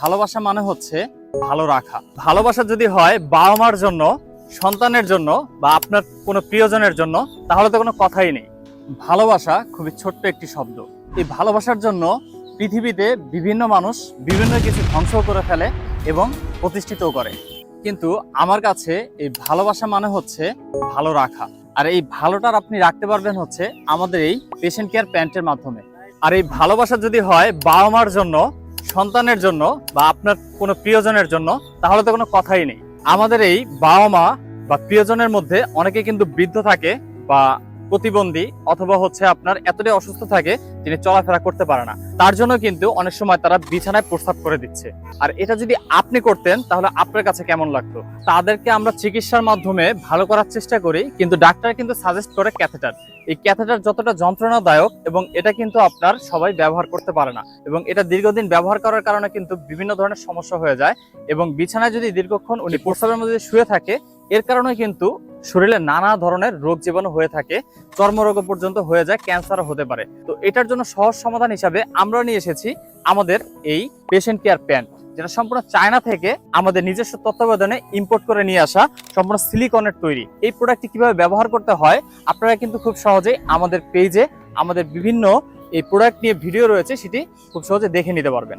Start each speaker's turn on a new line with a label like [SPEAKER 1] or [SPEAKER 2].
[SPEAKER 1] ভালোবাসা মানে হচ্ছে ভালো রাখা। ভালোবাসা যদি হয় বাবা মার জন্য, সন্তানের জন্য বা আপনার কোনো প্রিয়জনের জন্য, তাহলে তো কোনো কথাই নেই। ভালোবাসা খুবই ছোট্ট একটি শব্দ। এই ভালোবাসার জন্য পৃথিবীতে বিভিন্ন মানুষ বিভিন্ন কিছু ধ্বংস করে ফেলে এবং প্রতিষ্ঠিতও করে। কিন্তু আমার কাছে এই ভালোবাসা মানে হচ্ছে ভালো রাখা। আর এই ভালোটার আপনি রাখতে পারবেন হচ্ছে আমাদের এই পেশেন্ট কেয়ার প্যান্টের মাধ্যমে। আর এই ভালোবাসা যদি হয় বাবা মার জন্য সন্তানের জন্য বা আপনার কোনো প্রিয়জনের জন্য, তাহলে তো কোনো কথাই নেই। আমাদের এই বাবা মা বা প্রিয়জনের মধ্যে অনেকে কিন্তু বৃদ্ধ থাকে বা প্রতিবন্ধী অথবা হচ্ছে আপনার এতটাই অসুস্থ থাকে তিনি চলাফেরা করতে পারে না। তার জন্য কিন্তু অনেক সময় তারা বিছানায় প্রস্তাব করে দিচ্ছে। আর এটা যদি আপনি করতেন, তাহলে আপনার কাছে কেমন লাগতো? তাদেরকে আমরা চিকিৎসার মাধ্যমে ভালো করার চেষ্টা করি, কিন্তু ডাক্তার কিন্তু সাজেস্ট করে ক্যাথেটার এই ক্যাথেটার যতটা যন্ত্রণাদায়ক এবং এটা কিন্তু আপনার সবাই ব্যবহার করতে পারে না। এবং এটা দীর্ঘদিন ব্যবহার করার কারণে কিন্তু বিভিন্ন ধরনের সমস্যা হয়ে যায় এবং বিছানায় যদি দীর্ঘক্ষণ উনি প্রস্রাবের মধ্যে শুয়ে থাকে, এর কারণে কিন্তু শরীরে নানা ধরনের রোগ জীবাণু হয়ে থাকে, চর্মরোগ পর্যন্ত হয়ে যায় ক্যান্সার হতে পারে। তো এটার জন্য সহজ সমাধান হিসাবে আমরা নিয়ে এসেছি আমাদের এই পেশেন্ট কেয়ার প্যান্ট যেটা সম্পূর্ণ চায়না থেকে আমাদের নিজস্ব তত্ত্বাবধানে ইম্পোর্ট করে নিয়ে আসা সম্পূর্ণ সিলিকনের তৈরি। এই প্রোডাক্টটি কীভাবে ব্যবহার করতে হয়, আপনারা কিন্তু খুব সহজেই আমাদের পেজে আমাদের বিভিন্ন এই প্রোডাক্ট নিয়ে ভিডিও রয়েছে, সেটি খুব সহজে দেখে নিতে পারবেন।